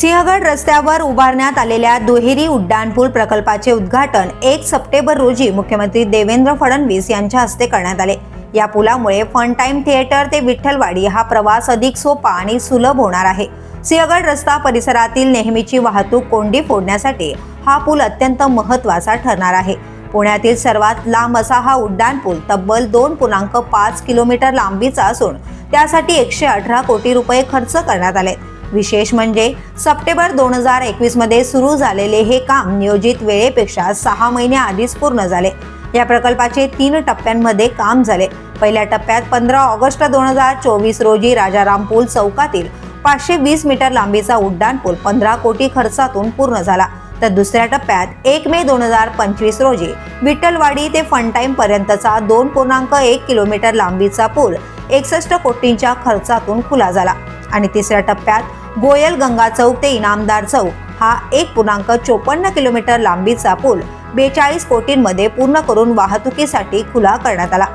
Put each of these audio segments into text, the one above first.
सिंहगड रस्त्यावर उभारण्यात आलेल्या दुहेरी उड्डाणपूल प्रकल्पाचे उद्घाटन एक सप्टेंबर रोजी मुख्यमंत्री देवेंद्र फडणवीस यांच्या हस्ते करण्यात आले. या पुलामुळे फन टाइम थिएटर ते विठ्ठलवाडी हा प्रवास अधिक सोपा आणि सुलभ होणार आहे. सिंहगड रस्ता परिसरातील नेहमीची वाहतूक कोंडी फोडण्यासाठी हा पूल अत्यंत महत्त्वाचा ठरणार आहे. पुण्यातील सर्वात लांब असा हा उड्डाणपूल तब्बल दोन पूर्णांक पाच किलोमीटर लांबीचा असून त्यासाठी एकशे अठरा कोटी रुपये खर्च करण्यात आले. विशेष म्हणजे सप्टेंबर दोन हजार एकवीसमध्ये सुरू झालेले हे काम नियोजित वेळेपेक्षा सहा महिने आधीच पूर्ण झाले. या प्रकल्पाचे तीन टप्प्यांमध्ये काम झाले. पहिल्या टप्प्यात पंधरा ऑगस्ट दोन हजार चोवीस रोजी राजाराम पूल चौकातील पाचशे वीस मीटर लांबीचा उड्डाण पूल पंधरा कोटी खर्चातून पूर्ण झाला. तर दुसऱ्या टप्प्यात एक मे दोन हजार पंचवीस रोजी विठ्ठलवाडी ते फनटाईम पर्यंतचा दोन पूर्णांक एक किलोमीटर लांबीचा पूल एकसष्ट कोटींच्या खर्चातून खुला झाला. आणि तिसऱ्या टप्प्यात गोयल गंगा चौक ते इनामदार चौक हा एक पूर्णांक चोपन्न किलोमीटर लांबीचा पूल बेचाळीस कोटींमध्ये पूर्ण करून वाहतुकीसाठी खुला करण्यात आला.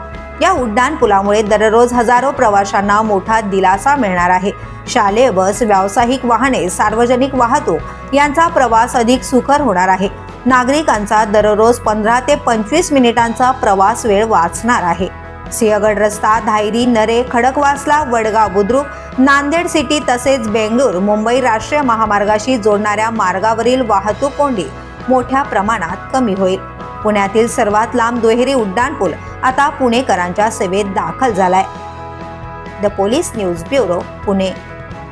या उड्डाण पुलामुळे दररोज हजारो प्रवाशांना मोठा दिलासा मिळणार आहे. शालेय बस व्यावसायिक वाहने सार्वजनिक वाहतूक यांचा प्रवास अधिक सुकर होणार आहे. नागरिकांचा दररोज पंधरा ते पंचवीस मिनिटांचा प्रवास वेळ वाचणार आहे. सिंहगड रस्ता धायरी नरे खडकवासला वडगाव बुद्रुक नांदेड सिटी तसेच बेंगळूर मुंबई राष्ट्रीय महामार्गाशी जोडणाऱ्या मार्गावरील वाहतूक कोंडी मोठ्या प्रमाणात कमी होईल. पुण्यातील सर्वात लांब दुहेरी उड्डाणपूल आता पुणेकरांच्या सेवेत दाखल झालाय. The police news bureau Pune.